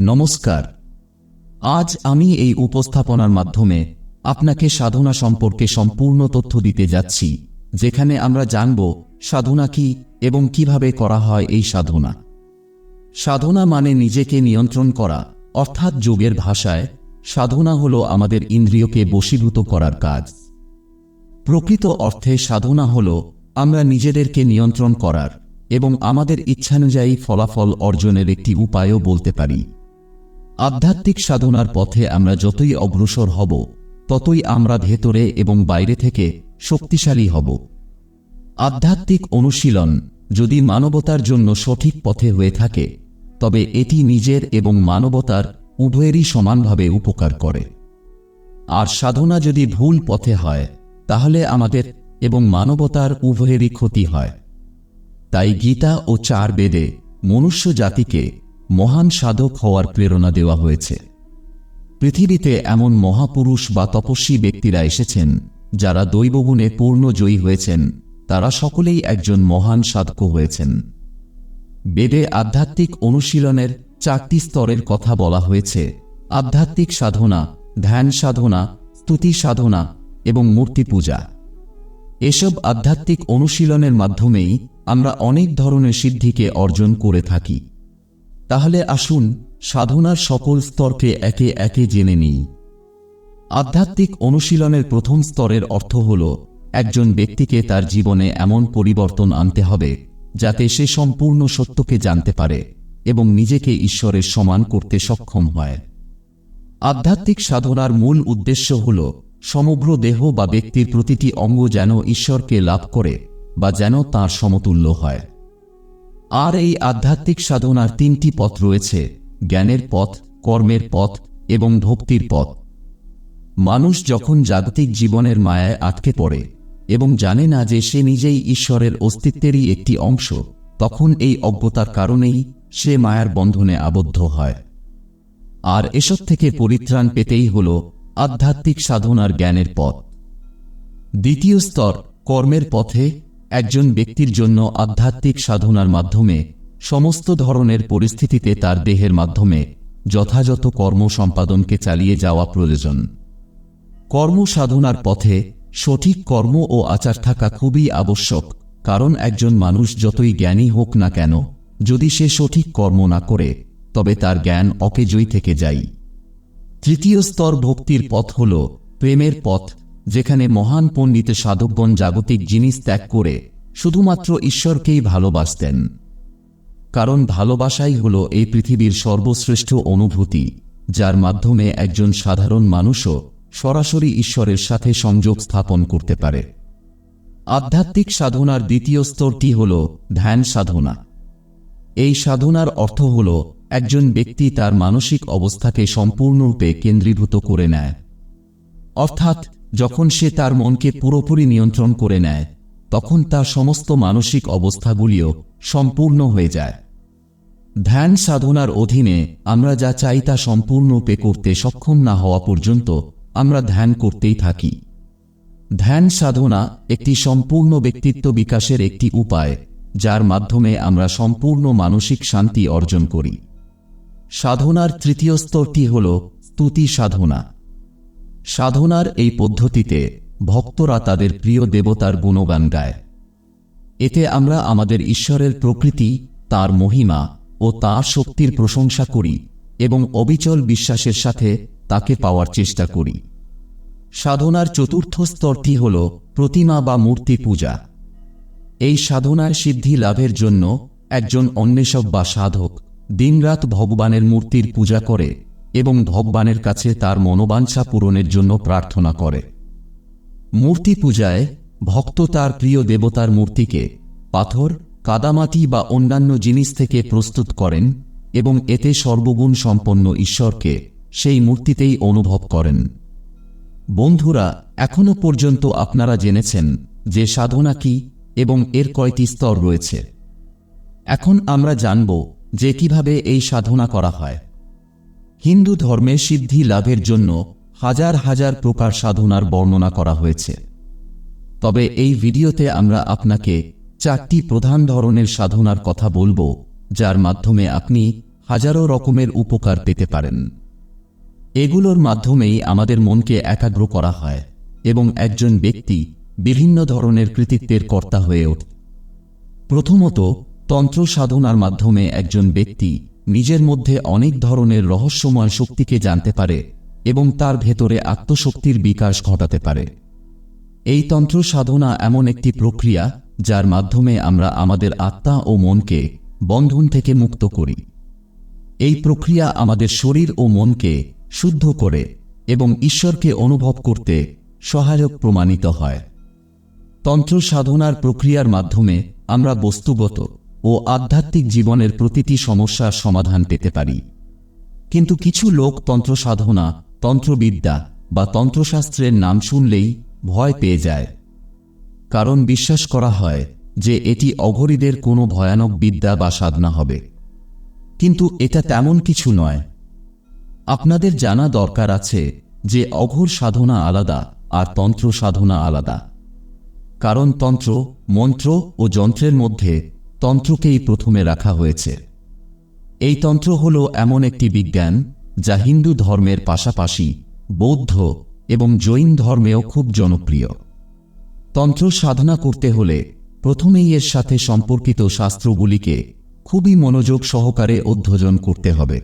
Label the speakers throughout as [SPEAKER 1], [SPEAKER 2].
[SPEAKER 1] নমস্কার। আজ আমি এই উপস্থাপনার মাধ্যমে আপনাকে সাধনা সম্পর্কে সম্পূর্ণ তথ্য দিতে যাচ্ছি, যেখানে আমরা জানব সাধনা কি এবং কীভাবে করা হয় এই সাধনা। সাধনা মানে নিজেকে নিয়ন্ত্রণ করা, অর্থাৎ যোগের ভাষায়, সাধনা হল আমাদের ইন্দ্রিয়কে বশীভূত করার কাজ। প্রকৃত অর্থে সাধনা হল আমরা নিজেদেরকে নিয়ন্ত্রণ করার এবং আমাদের ইচ্ছানুযায়ী ফলাফল অর্জনের একটি উপায়ও বলতে পারি। আধ্যাত্মিক সাধনার পথে আমরা যতই অগ্রসর হব, ততই আমরা ভেতরে এবং বাইরে থেকে শক্তিশালী হব। আধ্যাত্মিক অনুশীলন যদি মানবতার জন্য সঠিক পথে হয়ে থাকে, তবে এটি নিজের এবং মানবতার উভয়েরই সমানভাবে উপকার করে। আর সাধনা যদি ভুল পথে হয়, তাহলে আমাদের এবং মানবতার উভয়েরই ক্ষতি হয়। তাই গীতা ও চার বেদে মনুষ্য জাতিকে মহান সাধক হওয়ার প্রেরণা দেওয়া হয়েছে। পৃথিবীতে এমন মহাপুরুষ বা তপস্বী ব্যক্তিরা এসেছেন, যারা দৈবগুণে পূর্ণ জয়ী হয়েছেন। তারা সকলেই একজন মহান সাধক হয়েছেন। বেদে আধ্যাত্মিক অনুশীলনের চারটি স্তরের কথা বলা হয়েছে। আধ্যাত্মিক সাধনা, ধ্যান সাধনা, স্তুতি সাধনা এবং মূর্তি পূজা। এসব আধ্যাত্মিক অনুশীলনের মাধ্যমেই আমরা অনেক ধরনের সিদ্ধিকে অর্জন করে থাকি। তাহলে আসুন সাধনার সকল স্তরকে একে একে জেনে নিই। আধ্যাত্মিক অনুশীলনের প্রথম স্তরের অর্থ হল, একজন ব্যক্তিকে তার জীবনে এমন পরিবর্তন আনতে হবে, যাতে সে সম্পূর্ণ সত্যকে জানতে পারে এবং নিজেকে ঈশ্বরের সমান করতে সক্ষম হয়। আধ্যাত্মিক সাধনার মূল উদ্দেশ্য হল, সমগ্র দেহ বা ব্যক্তির প্রতিটি অঙ্গ যেন ঈশ্বরকে লাভ করে বা যেন তার সমতুল্য হয়। আর এই আধ্যাত্মিক সাধনার তিনটি পথ রয়েছে, জ্ঞানের পথ, কর্মের পথ এবং ভক্তির পথ। মানুষ যখন জাগতিক জীবনের মায়ায় আটকে পড়ে এবং জানে না যে সে নিজেই ঈশ্বরের অস্তিত্বেরই একটি অংশ, তখন এই অজ্ঞতার কারণেই সে মায়ার বন্ধনে আবদ্ধ হয়। আর এসব থেকে পরিত্রাণ পেতেই হল আধ্যাত্মিক সাধনার জ্ঞানের পথ। দ্বিতীয় স্তর, কর্মের পথে একজন ব্যক্তির জন্য আধ্যাত্মিক সাধনার মাধ্যমে সমস্ত ধরনের পরিস্থিতিতে তার দেহের মাধ্যমে যথাযথ কর্ম সম্পাদনকে চালিয়ে যাওয়া প্রয়োজন। কর্ম সাধনার পথে সঠিক কর্ম ও আচার থাকা খুবই আবশ্যক কারণ একজন মানুষ যতই জ্ঞানী হোক না কেন যদি সে সঠিক কর্ম না করে তবে তার জ্ঞান অকেজয়ী থেকে যায়। তৃতীয় স্তর ভক্তির পথ হল প্রেমের পথ যেখানে মহান পণ্ডিত সাধকগণ জাগতিক জিনিস ত্যাগ করে শুধুমাত্র ঈশ্বরকেই ভালোবাসতেন। কারণ ভালোবাসাই হল এই পৃথিবীর সর্বশ্রেষ্ঠ অনুভূতি, যার মাধ্যমে একজন সাধারণ মানুষও সরাসরি ঈশ্বরের সাথে সংযোগ স্থাপন করতে পারে। আধ্যাত্মিক সাধনার দ্বিতীয় স্তরটি হল ধ্যান সাধনা। এই সাধনার অর্থ হল একজন ব্যক্তি তার মানসিক অবস্থাকে সম্পূর্ণরূপে কেন্দ্রীভূত করে নেয়। অর্থাৎ যখন সে তার মনকে পুরোপুরি নিয়ন্ত্রণ করে নেয়, তখন তার সমস্ত মানসিক অবস্থাগুলিও সম্পূর্ণ হয়ে যায়। ধ্যান সাধনার অধীনে আমরা যা চাই তা সম্পূর্ণরূপে করতে সক্ষম না হওয়া পর্যন্ত আমরা ধ্যান করতেই থাকি। ধ্যান সাধনা একটি সম্পূর্ণ ব্যক্তিত্ব বিকাশের একটি উপায়, যার মাধ্যমে আমরা সম্পূর্ণ মানসিক শান্তি অর্জন করি। সাধনার তৃতীয় স্তরটি হল স্তুতি সাধনা। সাধনার এই পদ্ধতিতে ভক্তরা তাদের প্রিয় দেবতার গুণগান গায়। এতে আমরা আমাদের ঈশ্বরের প্রকৃতি, তার মহিমা ও তার শক্তির প্রশংসা করি এবং অবিচল বিশ্বাসের সাথে তাকে পাওয়ার চেষ্টা করি। সাধনার চতুর্থ স্তরটি হল প্রতিমা বা মূর্তি পূজা। এই সাধনায় সিদ্ধি লাভের জন্য একজন অন্বেষক বা সাধক দিনরাত ভগবানের মূর্তির পূজা করে এবং ভগবানের কাছে তার মনোবাঞ্ছা পূরণের জন্য প্রার্থনা করে। মূর্তি পূজায় ভক্ত তার প্রিয় দেবতার মূর্তিকে পাথর, কাদামাটি বা অন্যান্য জিনিস থেকে প্রস্তুত করেন এবং এতে সর্বগুণ সম্পন্ন ঈশ্বরকে সেই মূর্তিতেই অনুভব করেন। বন্ধুরা এখনও পর্যন্ত আপনারা জেনেছেন যে সাধনা কি এবং এর কয়টি স্তর রয়েছে। এখন আমরা জানব যে কীভাবে এই সাধনা করা হয়। হিন্দু ধর্মে সিদ্ধি লাভের জন্য হাজার হাজার প্রকার সাধনার বর্ণনা করা হয়েছে। তবে এই ভিডিওতে আমরা আপনাকে চারটি প্রধান ধরনের সাধনার কথা বলব, যার মাধ্যমে আপনি হাজারো রকমের উপকার পেতে পারেন। এগুলোর মাধ্যমেই আমাদের মনকে একাগ্র করা হয় এবং একজন ব্যক্তি বিভিন্ন ধরনের কৃতিত্বের কর্তা হয়ে ওঠে। প্রথমত, তন্ত্র সাধনার মাধ্যমে একজন ব্যক্তি নিজের মধ্যে অনেক ধরনের রহস্যময় শক্তিকে জানতে পারে এবং তার ভেতরে আত্মশক্তির বিকাশ ঘটাতে পারে। এই তন্ত্র সাধনা এমন একটি প্রক্রিয়া যার মাধ্যমে আমরা আমাদের আত্মা ও মনকে বন্ধন থেকে মুক্ত করি। এই প্রক্রিয়া আমাদের শরীর ও মনকে শুদ্ধ করে এবং ঈশ্বরকে অনুভব করতে সহায়ক প্রমাণিত হয়। তন্ত্র সাধনার প্রক্রিয়ার মাধ্যমে আমরা বস্তুগত ও আধ্যাত্মিক জীবনের প্রতিটি সমস্যার সমাধান পেতে পারি। কিন্তু কিছু লোক তন্ত্র সাধনা তন্ত্রবিদ্যা বা তন্ত্রশাস্ত্রের নাম শুনলেই ভয় পেয়ে যায়। কারণ বিশ্বাস করা হয় যে এটি অঘরীদের কোনো ভয়ানক বিদ্যা বা সাধনা হবে। কিন্তু এটা তেমন কিছু নয়। আপনাদের জানা দরকার আছে যে অঘোর সাধনা আলাদা আর তন্ত্র সাধনা আলাদা। কারণ তন্ত্র, মন্ত্র ও যন্ত্রের মধ্যে তন্ত্রকেই প্রথমে রাখা হয়েছে। এই তন্ত্র হল এমন একটি বিজ্ঞান, যা হিন্দু ধর্মের পাশাপাশি বৌদ্ধ এবং জৈন ধর্মেও খুব জনপ্রিয়। তন্ত্র সাধনা করতে হলে প্রথমেই এর সাথে সম্পর্কিত শাস্ত্রগুলিকে খুবই মনোযোগ সহকারে অধ্যয়ন করতে হবে।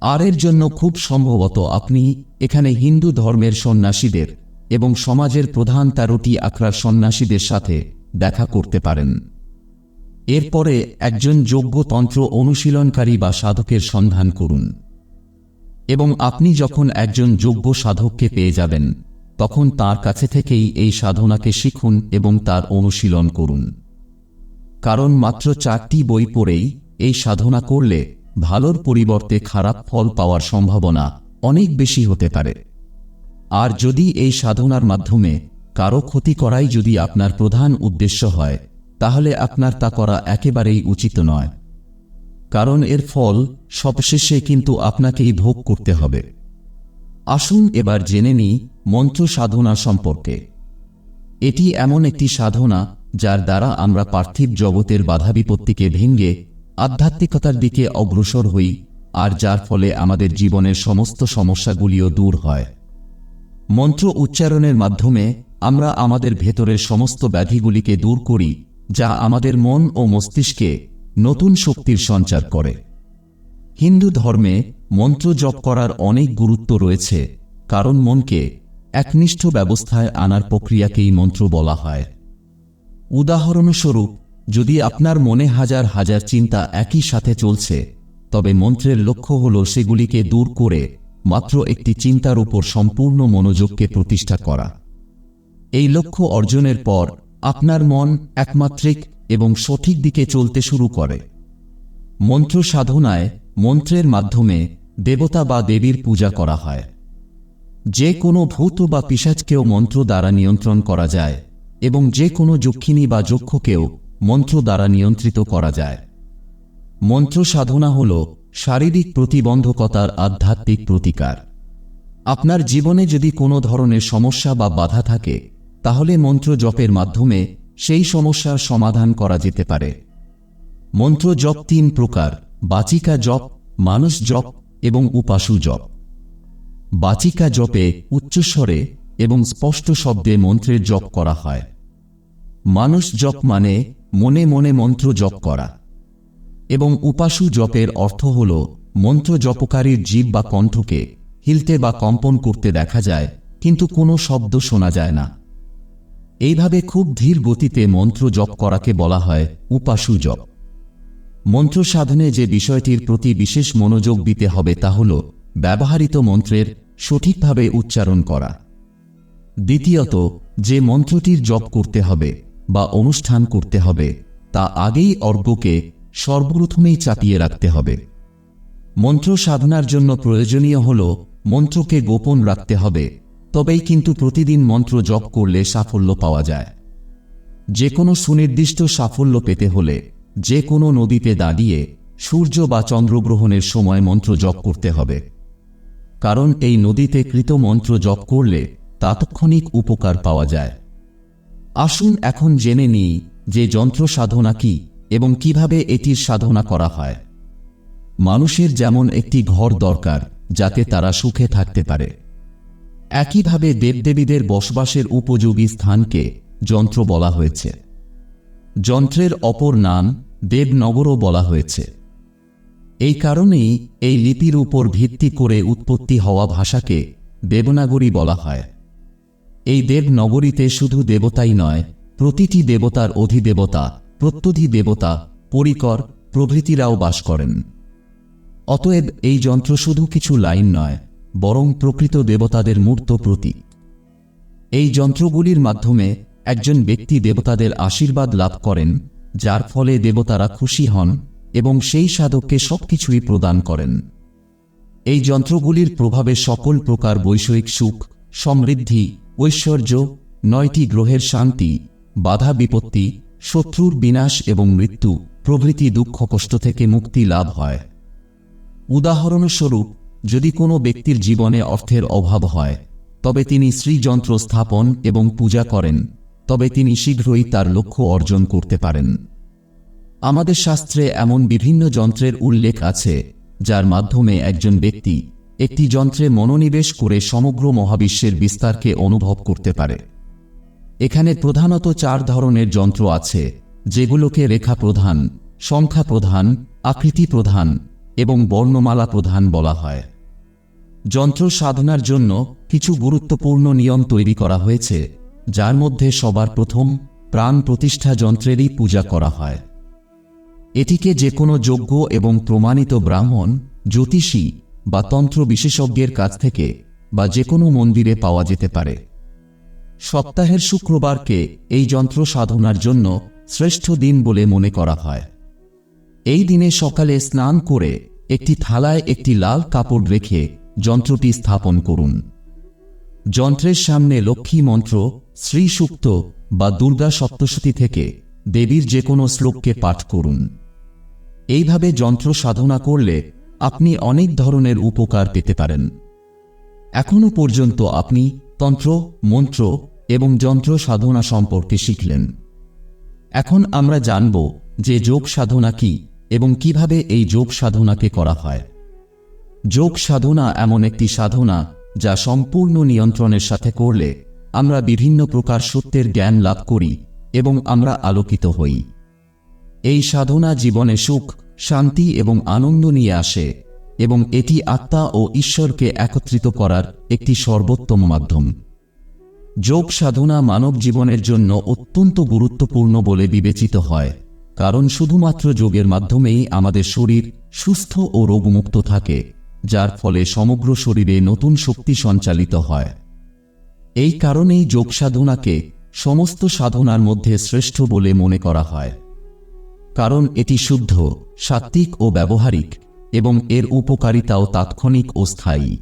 [SPEAKER 1] আর এর জন্য খুব সম্ভবত আপনি এখানে হিন্দু ধর্মের সন্ন্যাসীদের এবং সমাজের প্রধান তেরোটি আখড়ার সন্ন্যাসীদের সাথে দেখা করতে পারেন। এরপরে একজন যোগ্য তন্ত্র অনুশীলনকারী বা সাধকের সন্ধান করুন। এবং আপনি যখন একজন যোগ্য সাধককে পেয়ে যাবেন, তখন তার কাছে থেকেই এই সাধনাকে শিখুন এবং তার অনুশীলন করুন। কারণ মাত্র চারটি বই পড়েই এই সাধনা করলে ভালোর পরিবর্তে খারাপ ফল পাওয়ার সম্ভাবনা অনেক বেশি হতে পারে। আর যদি এই সাধনার মাধ্যমে কারও ক্ষতি করাই যদি আপনার প্রধান উদ্দেশ্য হয় তাহলে আপনার তা করা একেবারেই উচিত নয়। কারণ এর ফল সবশেষে কিন্তু আপনাকেই ভোগ করতে হবে। আসুন এবার জেনে নিই মন্ত্র সাধনা সম্পর্কে। এটি এমন একটি সাধনা যার দ্বারা আমরা পার্থিব জগতের বাধা বিপত্তিকে ভেঙ্গে আধ্যাত্মিকতার দিকে অগ্রসর হই আর যার ফলে আমাদের জীবনের সমস্ত সমস্যাগুলিও দূর হয়। মন্ত্র উচ্চারণের মাধ্যমে আমরা আমাদের ভেতরের সমস্ত ব্যাধিগুলিকে দূর করি যা আমাদের মন ও মস্তিষ্কে নতুন শক্তির সঞ্চার করে। হিন্দু ধর্মে মন্ত্র জপ করার অনেক গুরুত্ব রয়েছে, কারণ মনকে একনিষ্ঠ ব্যবস্থায় আনার প্রক্রিয়াকেই মন্ত্র বলা হয়। উদাহরণস্বরূপ, যদি আপনার মনে হাজার হাজার চিন্তা একই সাথে চলছে, তবে মন্ত্রের লক্ষ্য হল সেগুলিকে দূর করে মাত্র একটি চিন্তার উপর সম্পূর্ণ মনোযোগকে প্রতিষ্ঠা করা। এই লক্ষ্য অর্জনের পর আপনার মন একমাত্রিক এবং সঠিক দিকে চলতে শুরু করে। মন্ত্র সাধনায় মন্ত্রের মাধ্যমে দেবতা বা দেবীর পূজা করা হয়। যে কোনো ভূত বা পিসাজকেও মন্ত্র দ্বারা নিয়ন্ত্রণ করা যায় এবং যে কোনো যক্ষিণী বা যক্ষকেও মন্ত্র দ্বারা নিয়ন্ত্রিত করা যায়। মন্ত্র সাধনা হল শারীরিক প্রতিবন্ধকতার আধ্যাত্মিক প্রতিকার। আপনার জীবনে যদি কোনো ধরনের সমস্যা বা বাধা থাকে তাহলে মন্ত্র জপের মাধ্যমে সেই সমস্যার সমাধান করা যেতে পারে। মন্ত্র জপ তিন প্রকার, বাচিকা জপ মানুষ জপ এবং উপাসু জপ। বাচিকা জপে উচ্চস্বরে এবং স্পষ্ট শব্দে মন্ত্রের জপ করা হয়। মানুষ জপ মানে মনে মনে মন্ত্র জপ করা। এবং উপাসু জপের অর্থ হল মন্ত্র জপকারীর জীব বা কণ্ঠকে হিলতে বা কম্পন করতে দেখা যায়, কিন্তু কোনো শব্দ শোনা যায় না। এইভাবে খুব ধীর গতিতে মন্ত্র জপ করাকে বলা হয় উপাসু জপ। মন্ত্র সাধনে যে বিষয়টির প্রতি বিশেষ মনোযোগ দিতে হবে তা হল ব্যবহারিত মন্ত্রের সঠিকভাবে উচ্চারণ করা। দ্বিতীয়ত, যে মন্ত্রটির জপ করতে হবে বা অনুষ্ঠান করতে হবে, তা আগেই অর্ঘ্যকে সর্বপ্রথমেই চাপিয়ে রাখতে হবে। মন্ত্র সাধনার জন্য প্রয়োজনীয় হল মন্ত্রকে গোপন রাখতে হবে তবেই কিন্তু প্রতিদিন মন্ত্র জপ করলে সাফল্য পাওয়া যায়। যে কোনো সুনির্দিষ্ট সাফল্য পেতে হলে যে কোনো নদীতে দাঁড়িয়ে সূর্য বা চন্দ্রগ্রহণের সময় মন্ত্র জপ করতে হবে। কারণ এই নদীতে কৃত মন্ত্র জপ করলে তাৎক্ষণিক উপকার পাওয়া যায়। আসুন এখন জেনে নিই যে যন্ত্র সাধনা কি এবং কীভাবে এটির সাধনা করা হয়। মানুষের যেমন একটি ঘর দরকার, যাতে তারা সুখে থাকতে পারে। একইভাবে দেবদেবীদের বসবাসের উপযোগী স্থানকে যন্ত্র বলা হয়েছে। যন্ত্রের অপর নাম দেবনগরও বলা হয়েছে। এই কারণেই এই লিপির উপর ভিত্তি করে উৎপত্তি হওয়া ভাষাকে দেবনাগরী বলা হয়। এই দেবনগরীতে শুধু দেবতাই নয়, প্রতিটি দেবতার অধিদেবতা, প্রত্যধি দেবতা, পরিকর, প্রভৃতিরাও বাস করেন। অতএব এই যন্ত্র শুধু কিছু লাইন নয় বরং প্রকৃত দেবতাদের মূর্ত প্রতীক। এই যন্ত্রগুলির মাধ্যমে একজন ব্যক্তি দেবতাদের আশীর্বাদ লাভ করেন, যার ফলে দেবতারা খুশি হন এবং সেই সাধককে সবকিছুই প্রদান করেন। এই যন্ত্রগুলির প্রভাবে সকল প্রকার বৈষয়িক সুখ, সমৃদ্ধি, ঐশ্বর্য, নয়টি গ্রহের শান্তি, বাধা বিপত্তি, শত্রুর বিনাশ এবং মৃত্যু, প্রভৃতি দুঃখ কষ্ট থেকে মুক্তি লাভ হয়। উদাহরণস্বরূপ যদি কোনো ব্যক্তির জীবনে অর্থের অভাব হয়, তবে তিনি শ্রীযন্ত্র স্থাপন এবং পূজা করেন, তবে তিনি শীঘ্রই তার লক্ষ্য অর্জন করতে পারেন। আমাদের শাস্ত্রে এমন বিভিন্ন যন্ত্রের উল্লেখ আছে, যার মাধ্যমে একজন ব্যক্তি একটি যন্ত্রে মনোনিবেশ করে সমগ্র মহাবিশ্বের বিস্তারকে অনুভব করতে পারে। এখানে প্রধানত চার ধরনের যন্ত্র আছে, যেগুলোকে রেখা প্রধান, সংখ্যা প্রধান, আকৃতি প্রধান এবং বর্ণমালা প্রধান বলা হয়। যন্ত্র সাধনার জন্য কিছু গুরুত্বপূর্ণ নিয়ম তৈরি করা হয়েছে, যার মধ্যে সবার প্রথম প্রাণ প্রতিষ্ঠা যন্ত্রেরই পূজা করা হয়। এটিকে যে কোনো যোগ্য এবং প্রমাণিত ব্রাহ্মণ, জ্যোতিষী বা তন্ত্র বিশেষজ্ঞের কাছ থেকে বা যে কোনো মন্দিরে পাওয়া যেতে পারে। সপ্তাহের শুক্রবারকে এই যন্ত্র সাধনার জন্য শ্রেষ্ঠ দিন বলে মনে করা হয়। এই দিনে সকালে স্নান করে একটি থালায় একটি লাল কাপড় রেখে যন্ত্রটি স্থাপন করুন। যন্ত্রের সামনে লক্ষ্মী মন্ত্র শ্রী সুক্ত বা দুর্গা সপ্তশতী থেকে দেবীর যে কোনো শ্লোককে পাঠ করুন। এইভাবে যন্ত্র সাধনা করলে আপনি অনেক ধরনের উপকার পেতে পারেন। এখনও পর্যন্ত আপনি তন্ত্র, মন্ত্র এবং যন্ত্র সাধনা সম্পর্কে শিখলেন। এখন আমরা জানব যে যোগ সাধনা কি এবং কীভাবে এই যোগ সাধনাকে করা হয়। যোগ সাধনা এমন একটি সাধনা যা সম্পূর্ণ নিয়ন্ত্রণের সাথে করলে আমরা বিভিন্ন প্রকার সত্যের জ্ঞান লাভ করি এবং আমরা আলোকিত হই। এই সাধনা জীবনে সুখ, শান্তি এবং আনন্দ নিয়ে আসে এবং এটি আত্মা ও ঈশ্বরকে একত্রিত করার একটি সর্বোত্তম মাধ্যম। যোগ সাধনা মানব জীবনের জন্য অত্যন্ত গুরুত্বপূর্ণ বলে বিবেচিত হয়, কারণ শুধুমাত্র যোগের মাধ্যমেই আমাদের শরীর সুস্থ ও রোগমুক্ত থাকে। যার ফলে সমগ্র শরীরে নতুন শক্তি সঞ্চালিত হয়। এই কারণেই যোগ সাধনাকে সমস্ত সাধনার মধ্যে শ্রেষ্ঠ বলে মনে করা হয়। কারণ এটি শুদ্ধ, সাত্ত্বিক ও ব্যবহারিক এবং এর উপকারিতাও তাৎক্ষণিক ও স্থায়ী।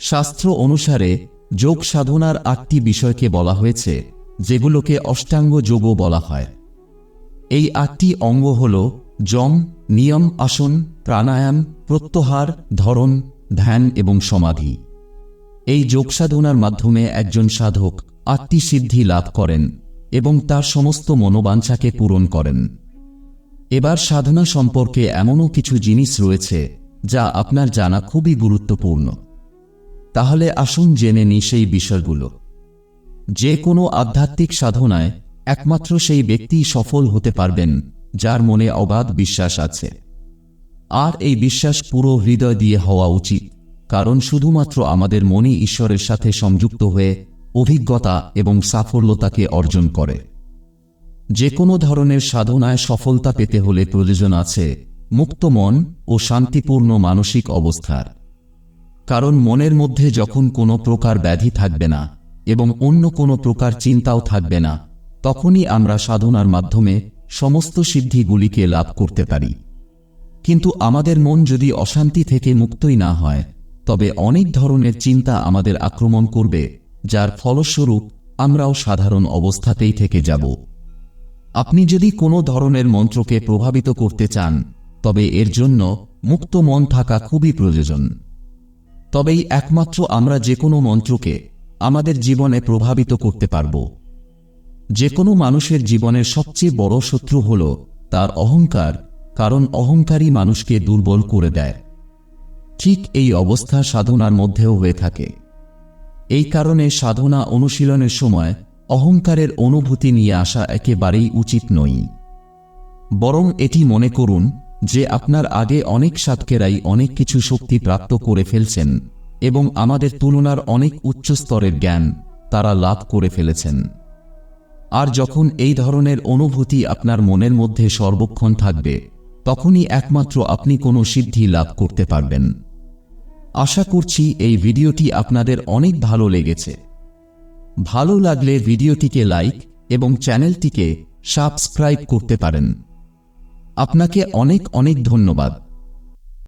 [SPEAKER 1] শাস্ত্র অনুসারে যোগ সাধনার আটটি বিষয়কে বলা হয়েছে, যেগুলোকে অষ্টাঙ্গ যোগও বলা হয়। এই আটটি অঙ্গ হল যম নিয়ম, আসন, প্রাণায়াম, প্রত্যাহার, ধরন, ধ্যান এবং সমাধি। এই যোগ সাধনার মাধ্যমে একজন সাধক আটটি সিদ্ধি লাভ করেন এবং তার সমস্ত মনোবাঞ্ছাকে পূরণ করেন। এবার সাধনা সম্পর্কে এমনও কিছু জিনিস রয়েছে যা আপনার জানা খুবই গুরুত্বপূর্ণ। তাহলে আসুন জেনে নি সেই বিষয়গুলো। যে কোনো আধ্যাত্মিক সাধনায় একমাত্র সেই ব্যক্তি সফল হতে পারবেন যার মনে অগাধ বিশ্বাস আছে। আর এই বিশ্বাস পুরো হৃদয় দিয়ে হওয়া উচিত, কারণ শুধুমাত্র আমাদের মনই ঈশ্বরের সাথে সংযুক্ত হয়ে অভিজ্ঞতা এবং সাফল্যতাকে অর্জন করে। যে কোনো ধরনের সাধনায় সফলতা পেতে হলে প্রয়োজন আছে মুক্ত মন ও শান্তিপূর্ণ মানসিক অবস্থার। কারণ মনের মধ্যে যখন কোনো প্রকার ব্যাধি থাকবে না এবং অন্য কোনো প্রকার চিন্তাও থাকবে না, তখনই আমরা সাধনার মাধ্যমে সমস্ত সিদ্ধিগুলিকে লাভ করতে পারি। কিন্তু আমাদের মন যদি অশান্তি থেকে মুক্তই না হয়, তবে অনেক ধরনের চিন্তা আমাদের আক্রমণ করবে, যার ফলস্বরূপ আমরাও সাধারণ অবস্থাতেই থেকে যাব। আপনি যদি কোনো ধরনের মন্ত্রকে প্রভাবিত করতে চান, তবে এর জন্য মুক্ত মন থাকা খুবই প্রয়োজন। তবেই একমাত্র আমরা যে কোনো মন্ত্রকে আমাদের জীবনে প্রভাবিত করতে পারব। যে কোনো মানুষের জীবনের সবচেয়ে বড় শত্রু হল তার অহংকার, কারণ অহংকারী মানুষকে দুর্বল করে দেয়। ঠিক এই অবস্থা সাধনার মধ্যেও হয়ে থাকে। এই কারণে সাধনা অনুশীলনের সময় অহংকারের অনুভূতি নিয়ে আসা একেবারেই উচিত নয়। বরং এটি মনে করুন যে আপনার আগে অনেক সাতকেরাই অনেক কিছু শক্তি প্রাপ্ত করে ফেলছেন এবং আমাদের তুলনার অনেক উচ্চ স্তরের জ্ঞান তারা লাভ করে ফেলেছেন। আর যখন এই ধরনের অনুভূতি আপনার মনের মধ্যে সর্বক্ষণ থাকবে, তখনই একমাত্র আপনি কোনো সিদ্ধি লাভ করতে পারবেন। আশা করছি এই ভিডিওটি আপনাদের অনেক ভালো লেগেছে। ভালো লাগলে ভিডিওটিকে লাইক এবং চ্যানেলটিকে সাবস্ক্রাইব করতে পারেন। আপনাকে অনেক অনেক ধন্যবাদ।